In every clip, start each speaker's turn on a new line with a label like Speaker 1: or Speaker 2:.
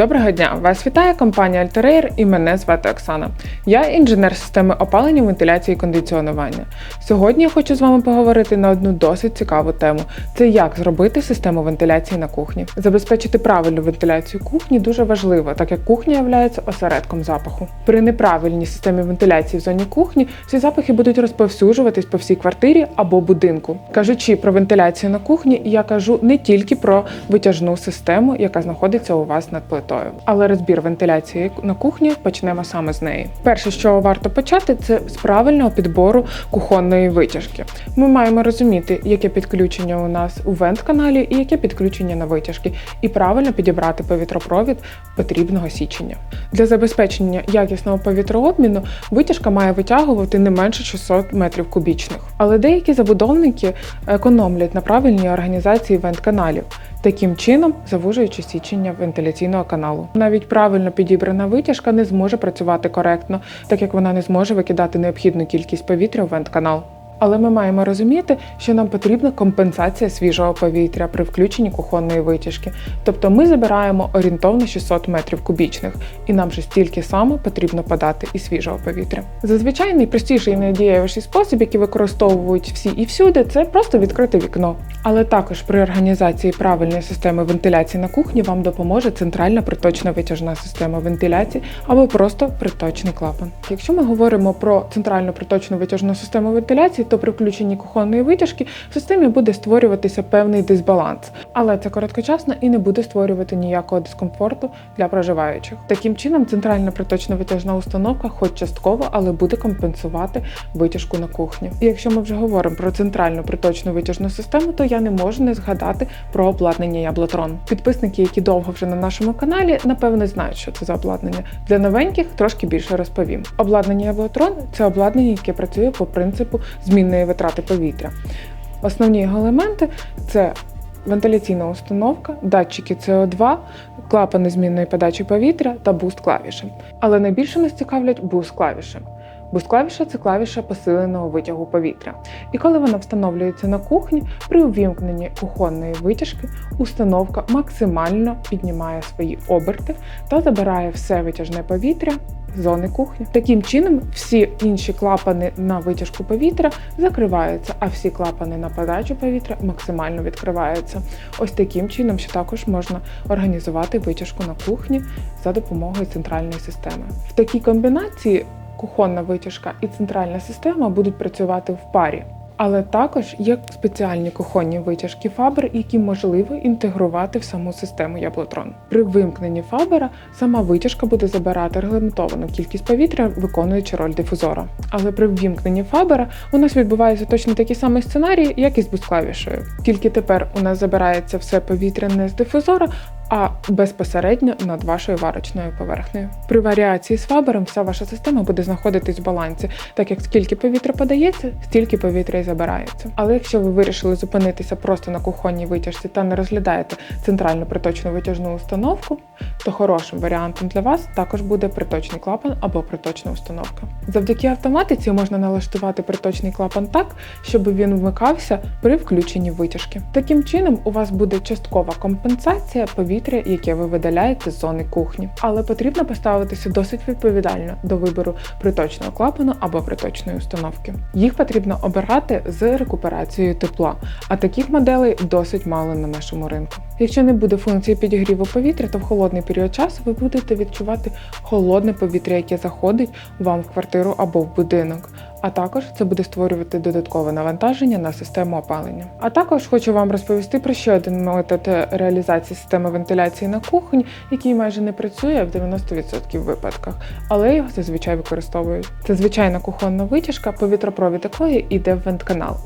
Speaker 1: Доброго дня! Вас вітає компанія Altair і мене звати Оксана. Я інженер системи опалення, вентиляції і кондиціонування. Сьогодні я хочу з вами поговорити на одну досить цікаву тему: це як зробити систему вентиляції на кухні. Забезпечити правильну вентиляцію кухні дуже важливо, так як кухня є осередком запаху. При неправильній системі вентиляції в зоні кухні всі запахи будуть розповсюджуватись по всій квартирі або будинку. Кажучи про вентиляцію на кухні, я кажу не тільки про витяжну систему, яка знаходиться у вас над плитою. Але розбір вентиляції на кухні почнемо саме з неї. Перше, що варто почати, це з правильного підбору кухонної витяжки. Ми маємо розуміти, яке підключення у нас у вент-каналі і яке підключення на витяжки, і правильно підібрати повітропровід потрібного січення. Для забезпечення якісного повітрообміну витяжка має витягувати не менше 600 метрів кубічних. Але деякі забудовники економлять на правильній організації вент-каналів таким чином завужуючи січення вентиляційного каналу. Навіть правильно підібрана витяжка не зможе працювати коректно, так як вона не зможе викидати необхідну кількість повітря у вент-канал. Але ми маємо розуміти, що нам потрібна компенсація свіжого повітря при включенні кухонної витяжки. Тобто ми забираємо орієнтовно 600 метрів кубічних, і нам же стільки само потрібно подати і свіжого повітря. Зазвичай найпростіший і найдієвіший спосіб, який використовують всі і всюди, це просто відкрити вікно. Але також при організації правильної системи вентиляції на кухні вам допоможе центральна приточна витяжна система вентиляції або просто приточний клапан. Якщо ми говоримо про центральну приточну витяжну систему вентиляції, то при включенні кухонної витяжки в системі буде створюватися певний дисбаланс, але це короткочасно і не буде створювати ніякого дискомфорту для проживаючих. Таким чином, центральна приточна витяжна установка, хоч частково, але буде компенсувати витяжку на кухні. І якщо ми вже говоримо про центральну приточну витяжну систему, то я не можу не згадати про обладнання Яблотрон. Підписники, які довго вже на нашому каналі, напевно знають, що це за обладнання. Для новеньких трошки більше розповім. Обладнання Яблотрон це обладнання, яке працює по принципу змінної витрати повітря. Основні його елементи це вентиляційна установка, датчики СО2, клапани змінної подачі повітря та буст клавіші. Але найбільше нас цікавлять буст клавіші. Буст клавіша це клавіша посиленого витягу повітря. І коли вона встановлюється на кухні, при увімкненні кухонної витяжки установка максимально піднімає свої оберти та забирає все витяжне повітря зони кухні. Таким чином, всі інші клапани на витяжку повітря закриваються, а всі клапани на подачу повітря максимально відкриваються. Ось таким чином, ще також можна організувати витяжку на кухні за допомогою центральної системи. В такій комбінації кухонна витяжка і центральна система будуть працювати в парі. Але також є спеціальні кухонні витяжки фабер, які можливо інтегрувати в саму систему Яблотрон. При вимкненні фабера сама витяжка буде забирати регламентовану кількість повітря, виконуючи роль дифузора. Але при ввімкненні фабера у нас відбувається точно такий самий сценарій, як і з бусклавішою. Тільки тепер у нас забирається все повітря не з дифузора, а безпосередньо над вашою варочною поверхнею. При варіації з фабером вся ваша система буде знаходитись в балансі, так як скільки повітря подається, стільки повітря і забирається. Але якщо ви вирішили зупинитися просто на кухонній витяжці та не розглядаєте центральну приточну витяжну установку, то хорошим варіантом для вас також буде приточний клапан або приточна установка. Завдяки автоматиці можна налаштувати приточний клапан так, щоб він вмикався при включенні витяжки. Таким чином, у вас буде часткова компенсація повітря повітря, яке ви видаляєте з зони кухні. Але потрібно поставитися досить відповідально до вибору приточного клапану або приточної установки. Їх потрібно обирати з рекуперацією тепла, а таких моделей досить мало на нашому ринку. Якщо не буде функції підігріву повітря, то в холодний період часу ви будете відчувати холодне повітря, яке заходить вам в квартиру або в будинок а також це буде створювати додаткове навантаження на систему опалення. А також хочу вам розповісти про ще один метод реалізації системи вентиляції на кухні, який майже не працює в 90% випадках, але його зазвичай використовують. Це звичайна кухонна витяжка, повітропровід якої йде в вентканал.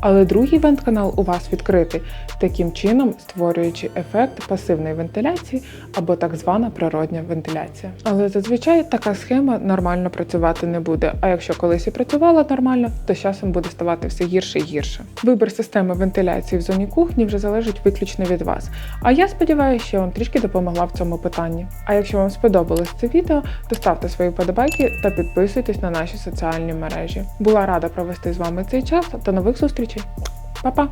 Speaker 1: Але другий вентканал у вас відкритий, таким чином створюючи ефект пасивної вентиляції або так звана природня вентиляція. Але зазвичай така схема нормально працювати не буде. А якщо колись і працювати, працювала нормально, то з часом буде ставати все гірше і гірше. Вибір системи вентиляції в зоні кухні вже залежить виключно від вас. А я сподіваюся, що вам трішки допомогла в цьому питанні. А якщо вам сподобалось це відео, то ставте свої подобайки та підписуйтесь на наші соціальні мережі. Була рада провести з вами цей час. До нових зустрічей. Па-па!